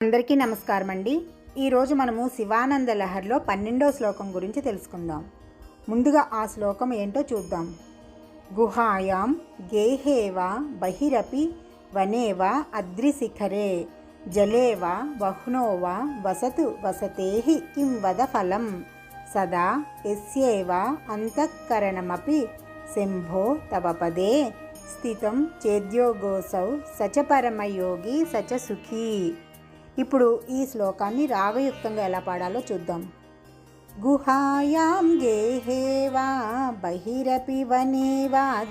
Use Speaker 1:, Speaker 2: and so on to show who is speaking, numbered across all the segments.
Speaker 1: అందరికీ నమస్కారం అండి ఈరోజు మనము శివానంద లహర్లో పన్నెండో శ్లోకం గురించి తెలుసుకుందాం. ముందుగా ఆ శ్లోకం ఏంటో చూద్దాం. గుహాయాం గేహేవా బహిరపి వనేవా అద్రిశిఖరే జలేవా వహ్నోవా వసతు వసతేహి కిం వద ఫలం సదా ఎస్యేవ అంతఃకరణమపి శంభో తవ పదే స్థితం చేద్యోగోసౌ సచ పరమయోగి సచ సుఖీ ఇప్పుడు ఈ శ్లోకాన్ని రాగయుక్తంగా ఎలా పాడాలో చూద్దాం. గుహాయాం గేహే వా బహిరపి వనే వా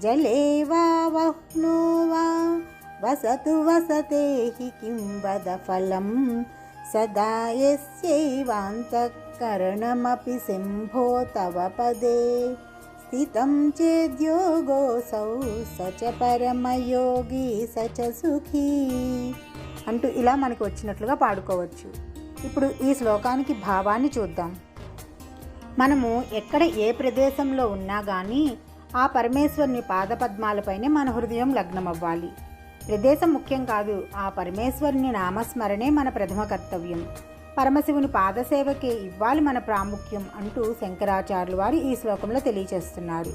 Speaker 1: జలే వా వహ్నో వా వసతు వసతే కిం వద ఫలం. సదా యస్యైవాంతఃకరణమపి శంభో తవ పదే. స్థితం చేద్యోగోసౌ సచ పరమయోగి సచ సుఖీ అంటూ ఇలా మనకి వచ్చినట్లుగా పాడుకోవచ్చు. ఇప్పుడు ఈ శ్లోకానికి భావాన్ని చూద్దాం. మనము ఎక్కడ ఏ ప్రదేశంలో ఉన్నా కానీ ఆ పరమేశ్వరుని పాదపద్మాలపైనే మన హృదయం లగ్నమవ్వాలి. ప్రదేశం ముఖ్యం కాదు ఆ పరమేశ్వరుని నామస్మరణే మన ప్రథమ కర్తవ్యం. పరమశివుని పాదసేవకే ఇవ్వాలి మన ప్రాముఖ్యం అంటూ శంకరాచార్యులు వారు ఈ శ్లోకంలో తెలియచేస్తున్నారు.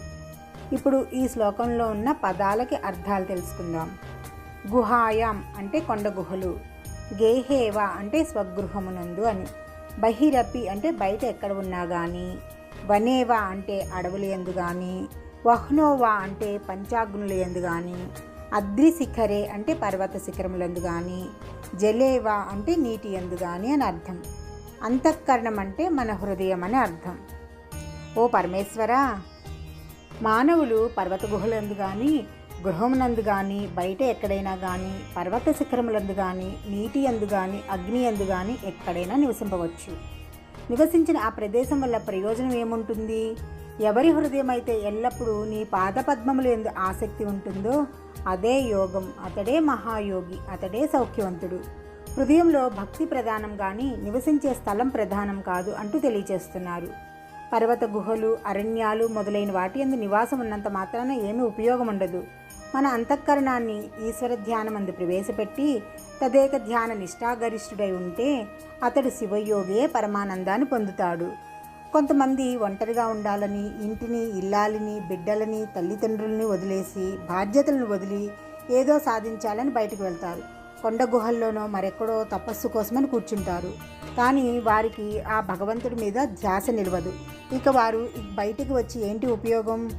Speaker 1: ఇప్పుడు ఈ శ్లోకంలో ఉన్న పదాలకి అర్థాలు తెలుసుకుందాం. గుహాయాం అంటే కొండ గుహలు గేహేవ అంటే స్వగృహమునందు అని బహిరపి అంటే బయట ఎక్కడ ఉన్నా కానీ వనేవా అంటే అడవులు ఎందు కానీ వహ్నోవా అంటే పంచాగ్నులు ఎందు కానీ అద్రిశిఖరే అంటే పర్వత శిఖరములందు కానీ జలేవా అంటే నీటి ఎందు కానీ అని అర్థం. అంతఃకరణం అంటే మన హృదయం అని అర్థం. ఓ పరమేశ్వరా మానవులు పర్వత గుహలందు కానీ గృహమునందు కానీ బయట ఎక్కడైనా కానీ పర్వత శిఖరములందు కానీ నీటి ఎందు కానీ అగ్ని ఎందు కానీ ఎక్కడైనా నివసింపవచ్చు. నివసించిన ఆ ప్రదేశం వల్ల ప్రయోజనం ఏముంటుంది? ఎవరి హృదయం అయితే ఎల్లప్పుడూ నీ పాదపద్మములు ఎందు ఆసక్తి ఉంటుందో అదే యోగం. అతడే మహాయోగి అతడే సౌఖ్యవంతుడు. హృదయంలో భక్తి ప్రధానం కానీ నివసించే స్థలం ప్రధానం కాదు అంటూ తెలియచేస్తున్నారు పర్వత గుహలు అరణ్యాలు మొదలైన వాటి అందు నివాసం ఉన్నంత మాత్రాన ఏమీ ఉపయోగం ఉండదు. మన అంతఃకరణాన్ని ఈశ్వర ధ్యానం అందు ప్రవేశపెట్టి తదేక ధ్యాన నిష్ఠాగరిష్ఠుడై ఉంటే అతడు శివయోగే పరమానందాన్ని పొందుతాడు. కొంతమంది ఒంటరిగా ఉండాలని ఇంటిని ఇల్లాలిని బిడ్డలని తల్లిదండ్రులని వదిలేసి బాధ్యతలను వదిలి ఏదో సాధించాలని బయటకు వెళ్తారు. కొండ గుహల్లోనో మరెక్కడో తపస్సు కోసమని కూర్చుంటారు. కానీ వారికి ఆ భగవంతుడి మీద ధ్యాస నిలవదు. ఇక వారు బయటికి వచ్చి ఏంటి ఉపయోగం?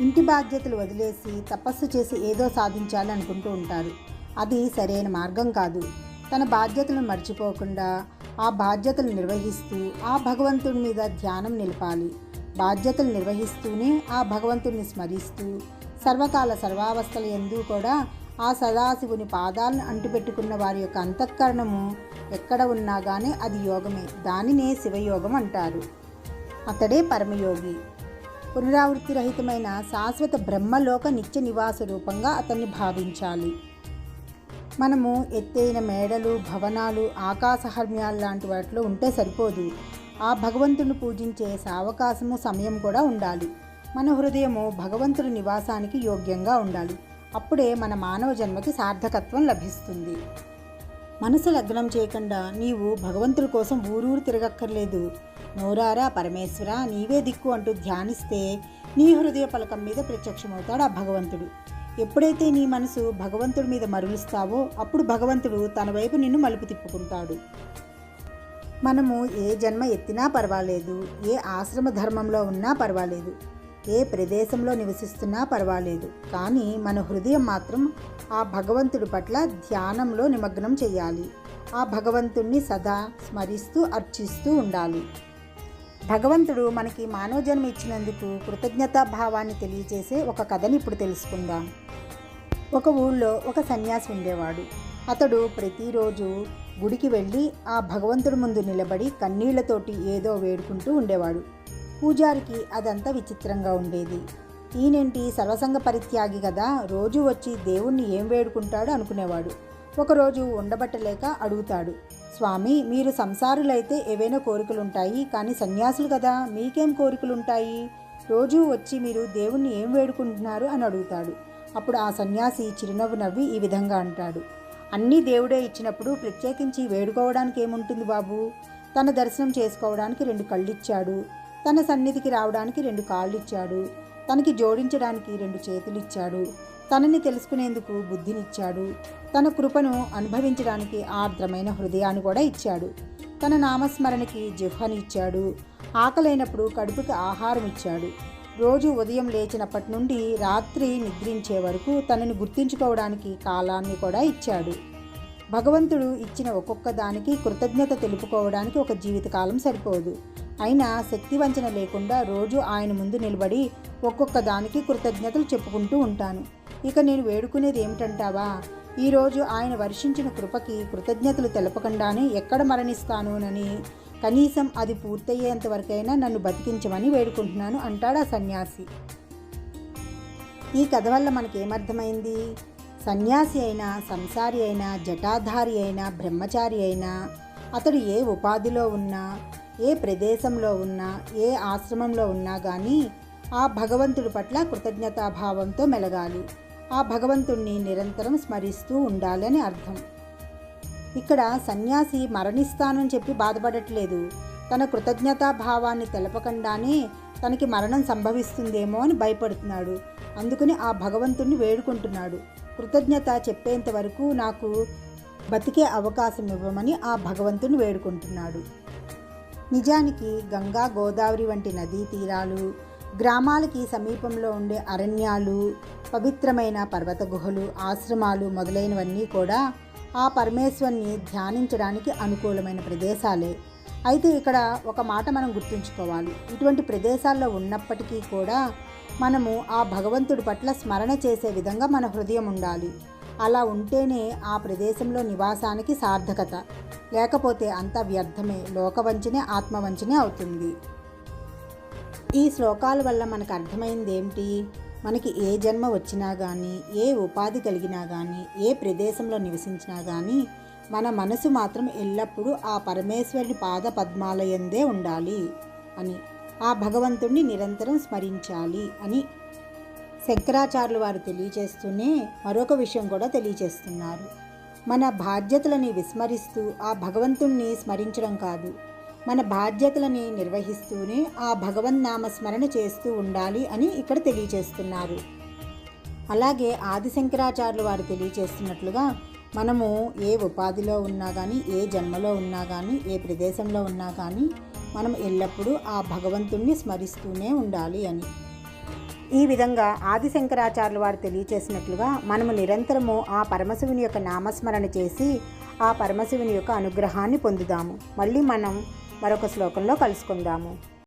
Speaker 1: ఇంటి బాధ్యతలు వదిలేసి తపస్సు చేసి ఏదో సాధించాలి అనుకుంటూ ఉంటారు. అది సరైన మార్గం కాదు. తన బాధ్యతలను మర్చిపోకుండా ఆ బాధ్యతలు నిర్వహిస్తూ ఆ భగవంతుడి మీద ధ్యానం నిలపాలి. బాధ్యతలు నిర్వహిస్తూనే ఆ భగవంతుడిని స్మరిస్తూ సర్వకాల సర్వావస్థల ఎందు కూడా ఆ సదాశివుని పాదాలను అంటిపెట్టుకున్న వారి యొక్క అంతఃకరణము ఎక్కడ ఉన్నా కానీ అది యోగమే. దానినే శివయోగం అంటారు. అతడే పరమయోగి. పునరావృత్తి రహితమైన శాశ్వత బ్రహ్మలోక నిత్య నివాస రూపంగా అతన్ని భావించాలి. మనము ఎత్తైన మేడలు భవనాలు ఆకాశహర్మ్యాలు లాంటి వాటిలో ఉంటే సరిపోదు. ఆ భగవంతుని పూజించే సావకాశము సమయం కూడా ఉండాలి. మన హృదయము భగవంతుడి నివాసానికి యోగ్యంగా ఉండాలి. అప్పుడే మన మానవ జన్మకి సార్థకత్వం లభిస్తుంది. మనసు లగ్నం చేయకుండా నీవు భగవంతుడి కోసం ఊరూరు తిరగక్కర్లేదు. నోరారా పరమేశ్వర నీవే దిక్కు అంటూ ధ్యానిస్తే నీ హృదయ పలకం మీద ప్రత్యక్షమవుతాడు ఆ భగవంతుడు. ఎప్పుడైతే నీ మనసు భగవంతుడి మీద మరులుస్తావో అప్పుడు భగవంతుడు తన వైపు నిన్ను మలుపు తిప్పుకుంటాడు. మనము ఏ జన్మ ఎత్తినా పర్వాలేదు ఏ ఆశ్రమ ధర్మంలో ఉన్నా పర్వాలేదు ఏ ప్రదేశంలో నివసిస్తున్నా పర్వాలేదు. కానీ మన హృదయం మాత్రం ఆ భగవంతుడి పట్ల ధ్యానంలో నిమగ్నం చేయాలి ఆ భగవంతుణ్ణి సదా స్మరిస్తూ అర్చిస్తూ ఉండాలి. భగవంతుడు మనకి మానవ జన్మ ఇచ్చినందుకు కృతజ్ఞతా భావాన్ని తెలియజేసే ఒక కథని ఇప్పుడు తెలుసుకుందాం. ఒక ఊళ్ళో ఒక సన్యాసి ఉండేవాడు. అతడు ప్రతిరోజు గుడికి వెళ్ళి ఆ భగవంతుడి ముందు నిలబడి కన్నీళ్ళతోటి ఏదో వేడుకుంటూ ఉండేవాడు. పూజారికి అదంతా విచిత్రంగా ఉండేది. ఈయనేంటి సర్వసంగ పరిత్యాగి కదా రోజు వచ్చి దేవుణ్ణి ఏం వేడుకుంటాడు అనుకునేవాడు. ఒకరోజు ఉండబట్టలేక అడుగుతాడు. స్వామి మీరు సంసారులైతే ఏవైనా కోరికలు ఉంటాయి కానీ సన్యాసులు కదా మీకేం కోరికలుంటాయి? రోజూ వచ్చి మీరు దేవుణ్ణి ఏం వేడుకుంటున్నారు అని అడుగుతాడు. అప్పుడు ఆ సన్యాసి చిరునవ్వు నవ్వి ఈ విధంగా అంటాడు. అన్నీ దేవుడే ఇచ్చినప్పుడు ప్రత్యేకించి వేడుకోవడానికి ఏముంటుంది బాబు? తన దర్శనం చేసుకోవడానికి రెండు కళ్ళు ఇచ్చాడు తన సన్నిధికి రావడానికి రెండు కాళ్ళు ఇచ్చాడు తనకి జోడించడానికి రెండు చేతులు ఇచ్చాడు తనని తెలుసుకునేందుకు బుద్ధినిచ్చాడు. తన కృపను అనుభవించడానికి ఆర్ద్రమైన హృదయాన్ని కూడా ఇచ్చాడు. తన నామస్మరణకి జిహ్వని ఇచ్చాడు. ఆకలైనప్పుడు కడుపుకి ఆహారం ఇచ్చాడు. రోజు ఉదయం లేచినప్పటి నుండి రాత్రి నిద్రించే వరకు తనని గుర్తించుకోవడానికి కాలాన్ని కూడా ఇచ్చాడు. భగవంతుడు ఇచ్చిన ఒక్కొక్క దానికి కృతజ్ఞత తెలుపుకోవడానికి ఒక జీవితకాలం సరిపోదు. అయినా శక్తి వంచన లేకుండా రోజు ఆయన ముందు నిలబడి ఒక్కొక్క దానికి కృతజ్ఞతలు చెప్పుకుంటూ ఉంటాను. ఇక నేను వేడుకునేది ఏమిటంటావా? ఈరోజు ఆయన వర్షించిన కృపకి కృతజ్ఞతలు తెలపకుండానే ఎక్కడ మరణిస్తానోనని. కనీసం అది పూర్తయ్యేంత వరకైనా నన్ను బతికించమని వేడుకుంటున్నాను అంటాడు ఆ సన్యాసి. ఈ కథ వల్ల మనకేమర్థమైంది? సన్యాసి అయినా సంసారి అయినా జటాధారి అయినా బ్రహ్మచారి అయినా అతడు ఏ ఉపాధిలో ఉన్నా ఏ ప్రదేశంలో ఉన్నా ఏ ఆశ్రమంలో ఉన్నా కానీ ఆ భగవంతుడి పట్ల కృతజ్ఞతాభావంతో మెలగాలి. ఆ భగవంతుణ్ణి నిరంతరం స్మరిస్తూ ఉండాలని అర్థం. ఇక్కడ సన్యాసి మరణిస్తానని చెప్పి బాధపడట్లేదు. తన కృతజ్ఞతాభావాన్ని తెలపకుండానే తనకి మరణం సంభవిస్తుందేమో అని భయపడుతున్నాడు. అందుకని ఆ భగవంతుణ్ణి వేడుకుంటున్నాడు. కృతజ్ఞత చెప్పేంత వరకు నాకు బతికే అవకాశం ఇవ్వమని ఆ భగవంతుని వేడుకుంటున్నాడు. నిజానికి గంగా గోదావరి వంటి నదీ తీరాలు గ్రామాలకి సమీపంలో ఉండే అరణ్యాలు పవిత్రమైన పర్వత గుహలు ఆశ్రమాలు మొదలైనవన్నీ కూడా ఆ పరమేశ్వరుని ధ్యానించడానికి అనుకూలమైన ప్రదేశాలే. అయితే ఇక్కడ ఒక మాట మనం గుర్తుంచుకోవాలి. ఇటువంటి ప్రదేశాల్లో ఉన్నప్పటికీ కూడా మనము ఆ భగవంతుడి పట్ల స్మరణ చేసే విధంగా మన హృదయం ఉండాలి. అలా ఉంటేనే ఆ ప్రదేశంలో నివాసానికి సార్థకత. లేకపోతే అంత వ్యర్థమే లోకవంచనే ఆత్మవంచనే అవుతుంది. ఈ శ్లోకాల వల్ల మనకు అర్థమైంది ఏమిటి? మనకి ఏ జన్మ వచ్చినా కానీ ఏ ఉపాధి కలిగినా కానీ ఏ ప్రదేశంలో నివసించినా కానీ మన మనసు మాత్రం ఎల్లప్పుడూ ఆ పరమేశ్వరుని పాద పద్మాలయందే ఉండాలి అని ఆ భగవంతుణ్ణి నిరంతరం స్మరించాలి అని శంకరాచార్యులు వారు తెలియచేస్తూనే మరొక విషయం కూడా తెలియచేస్తున్నారు. మన బాధ్యతలని విస్మరిస్తూ ఆ భగవంతుణ్ణి స్మరించడం కాదు మన బాధ్యతలని నిర్వహిస్తూనే ఆ భగవన్ స్మరణ చేస్తూ ఉండాలి అని ఇక్కడ తెలియచేస్తున్నారు. అలాగే ఆదిశంకరాచార్యులు వారు తెలియచేస్తున్నట్లుగా మనము ఏ ఉపాధిలో ఉన్నా కానీ ఏ జన్మలో ఉన్నా కానీ ఏ ప్రదేశంలో ఉన్నా కానీ మనం ఎల్లప్పుడూ ఆ భగవంతుణ్ణి స్మరిస్తూనే ఉండాలి అని. ఈ విధంగా ఆదిశంకరాచార్యులు వారు తెలియచేసినట్లుగా మనము నిరంతరము ఆ పరమశివుని యొక్క నామస్మరణ చేసి ఆ పరమశివుని యొక్క అనుగ్రహాన్ని పొందుదాము. మళ్ళీ మనం మరొక శ్లోకంలో కలుసుకుందాము.